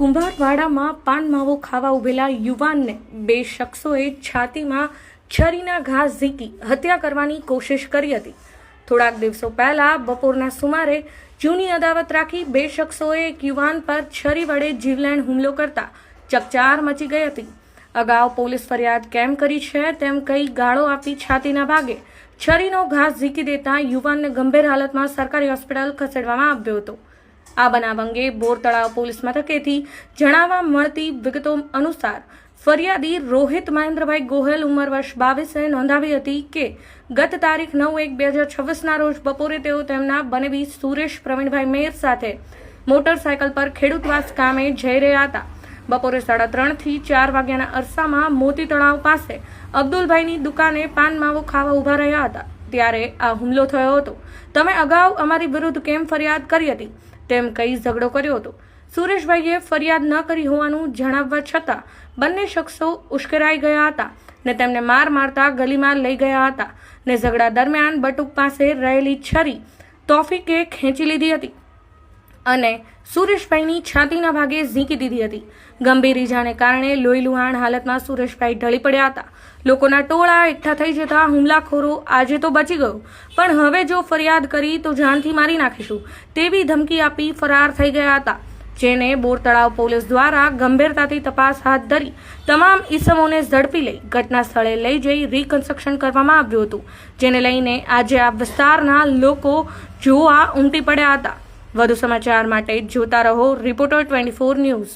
વાડામાં પાન માવો ખાવા ઉભેલા યુવાનને બે શખ્સોએ છાતીમાં છરીના ઘા ઝીકી હત્યા કરવાની કોશિશ કરી હતી. થોડાક દિવસો પહેલા બપોરના સુમારે જૂની અદાવત રાખી બે શખ્સોએ એક યુવાન પર છરી વડે જીવલેણ હુમલો કરતા ચકચાર મચી ગઈ હતી. અગાઉ પોલીસ ફરિયાદ કેમ કરી છે તેમ કઈ ગાળો આપી છાતીના ભાગે છરીનો ઘાસ ઝીકી દેતા યુવાનને ગંભીર હાલતમાં સરકારી હોસ્પિટલ ખસેડવામાં આવ્યો હતો. આ બનાવ અંગે બોર તળાવ પોલીસ મથકેથી જણાવવા મળતી વિગતો અનુસાર ફરિયાદી રોહિત મહેન્દ્રભાઈ ગોહેલ ઉંમર વર્ષ બાવીસે નોંધાવી હતી કે ગત તારીખ નવ એક બે હજાર છવ્વીસના રોજ બપોરે તેઓ તેમના બનેવી સુરેશ પ્રવીણભાઈ મેર સાથે મોટરસાયકલ પર ખેડૂતવાસ કામે જઈ રહ્યા હતા. બપોરે સાડા ત્રણથી ચાર વાગ્યાના અરસામાં મોતી તળાવ પાસે અબ્દુલભાઈની દુકાને પાન માવો ખાવા ઊભા રહ્યા હતા. ત્યારે આ હુમલો થયો હતો. તમે અગાઉ અમારી વિરુદ્ધ કેમ ફરિયાદ કરી હતી? તેમ કઈ ઝઘડો કર્યો હતો. સુરેશભાઈએ ફરિયાદ ન કરી હોવાનું જણાવવા છતાં બંને શખ્સો ઉશ્કેરાઈ ગયા હતા ને તેમને માર મારતા ગલીમાં લઈ ગયા હતા ને ઝઘડા દરમિયાન બટુક પાસે રહેલી છરી તોફિકે ખેંચી લીધી હતી. અને સુરેશભાઈની છાતીના ભાગે ઝીંકી દીધી હતી. ગંભીર ઈજાને કારણે લોહી લુહાણ હાલતમાં સુરેશભાઈ ઢળી પડ્યા હતા. લોકોના ટોળા એકઠા થઈ જતા હુમલાખોરો આજે તો બચી ગયો. પણ હવે જો ફરિયાદ કરી તો જાનથી મારી નાખીશું તેવી ધમકી આપી ફરાર થઈ ગયા હતા. જેને બોર તળાવ પોલીસ દ્વારા ગંભીરતાથી તપાસ હાથ ધરી તમામ ઈસમોને ઝડપી લઈ ઘટના સ્થળે લઈ જઈ રિકન્સ્ટ્રક્શન કરવામાં આવ્યું હતું. જેને લઈને આજે આ વિસ્તારના લોકો જોવા ઉમટી પડ્યા હતા. વધુ સમાચાર માટે જોતા રહો રિપોર્ટર ટ્વેન્ટી ફોર ન્યૂઝ.